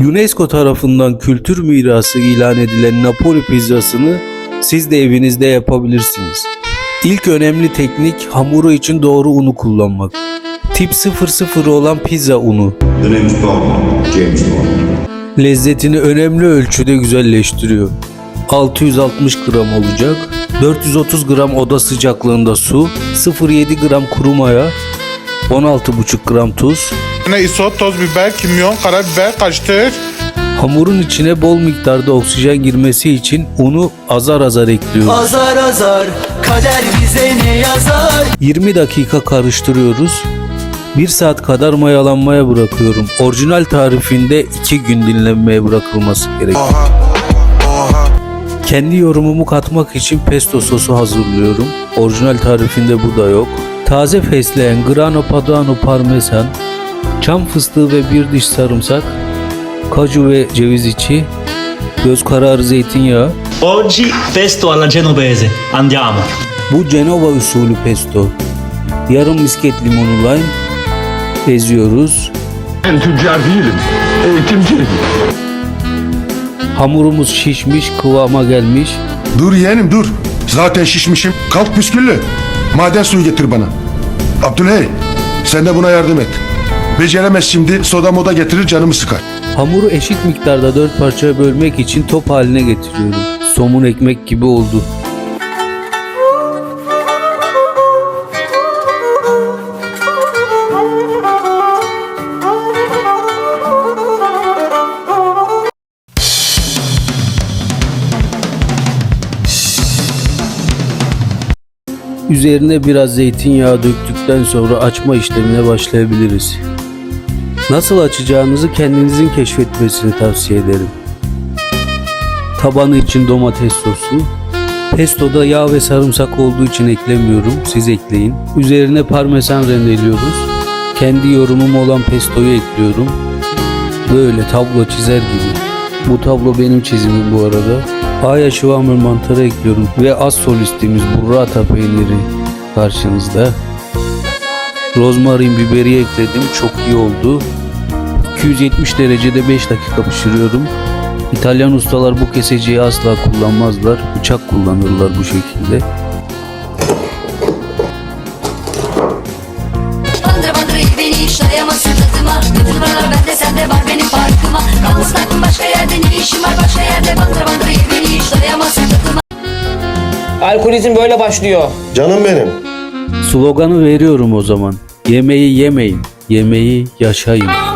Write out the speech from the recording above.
UNESCO tarafından kültür mirası ilan edilen Napoli pizzasını siz de evinizde yapabilirsiniz. İlk önemli teknik hamuru için doğru unu kullanmak. Tip 00 olan pizza unu lezzetini önemli ölçüde güzelleştiriyor. 660 gram olacak. 430 gram oda sıcaklığında su, 0.7 gram kuru maya, 16,5 gram tuz, Ne isot, toz biber, kimyon, karabiber kaçtır. Hamurun içine bol miktarda oksijen girmesi için unu azar azar ekliyoruz. Azar azar kader bize ne yazar 20 dakika karıştırıyoruz. 1 saat kadar mayalanmaya bırakıyorum. Orijinal tarifinde 2 gün dinlenmeye bırakılması gerekiyor. Kendi yorumumu katmak için pesto sosu hazırlıyorum. Orijinal tarifinde bu da yok. Taze fesleğen, grano padano parmesan, çam fıstığı ve bir diş sarımsak, kaju ve ceviz içi, göz kararı zeytinyağı, Oggi pesto alla genovese. Andiamo. Bu Cenova usulü pesto. Yarım misket limonu lime eziyoruz. Ben tüccar değilim. Eğitimciyim. Hamurumuz şişmiş, kıvama gelmiş. Dur yeğenim dur. Zaten şişmişim. Kalk püsküllü. Maden suyu getir bana. Abdülhey sen de buna yardım et. Beceremez şimdi soda moda getirir canımı sıkar. Hamuru eşit miktarda dört parçaya bölmek için top haline getiriyorum. Somun ekmek gibi oldu. Üzerine biraz zeytinyağı döktükten sonra açma işlemine başlayabiliriz. Nasıl açacağınızı kendinizin keşfetmesini tavsiye ederim. Tabanı için domates sosu. Pestoda yağ ve sarımsak olduğu için eklemiyorum. Siz ekleyin. Üzerine parmesan rendeliyoruz. Kendi yorumum olan pestoyu ekliyorum. Böyle tablo çizer gibi. Bu tablo benim çizimim bu arada. Aya şıvamır mantarı ekliyorum ve az solistimiz burrata peyniri karşınızda. Rozmarin biberi ekledim. Çok iyi oldu. 270 derecede 5 dakika pişiriyorum. İtalyan ustalar bu keseciyi asla kullanmazlar. Bıçak kullanırlar bu şekilde. Alkolizm böyle başlıyor. Canım benim. Sloganı veriyorum o zaman. Yemeği yemeyin, yemeği yaşayın.